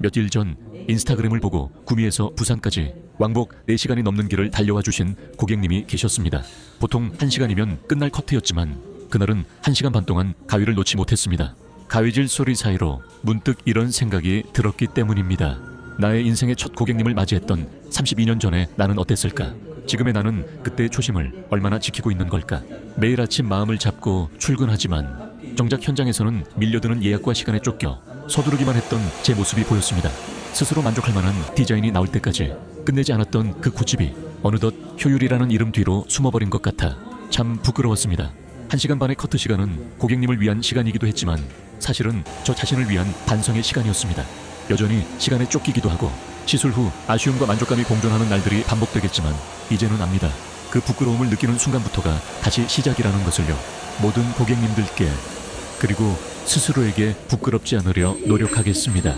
며칠 전 인스타그램을 보고 구미에서 부산까지 왕복 4시간이 넘는 길을 달려와 주신 고객님이 계셨습니다. 보통 1시간이면 끝날 커트였지만 그날은 1시간 반 동안 가위를 놓지 못했습니다. 가위질 소리 사이로 문득 이런 생각이 들었기 때문입니다. 나의 인생의 첫 고객님을 맞이했던 32년 전에 나는 어땠을까? 지금의 나는 그때의 초심을 얼마나 지키고 있는 걸까? 매일 아침 마음을 잡고 출근하지만 정작 현장에서는 밀려드는 예약과 시간에 쫓겨 서두르기만 했던 제 모습이 보였습니다. 스스로 만족할 만한 디자인이 나올 때까지 끝내지 않았던 그 고집이 어느덧 효율이라는 이름 뒤로 숨어버린 것 같아 참 부끄러웠습니다. 한 시간 반의 커트 시간은 고객님을 위한 시간이기도 했지만 사실은 저 자신을 위한 반성의 시간이었습니다. 여전히 시간에 쫓기기도 하고 시술 후 아쉬움과 만족감이 공존하는 날들이 반복되겠지만 이제는 압니다. 그 부끄러움을 느끼는 순간부터가 다시 시작이라는 것을요. 모든 고객님들께 그리고 스스로에게 부끄럽지 않으려 노력하겠습니다.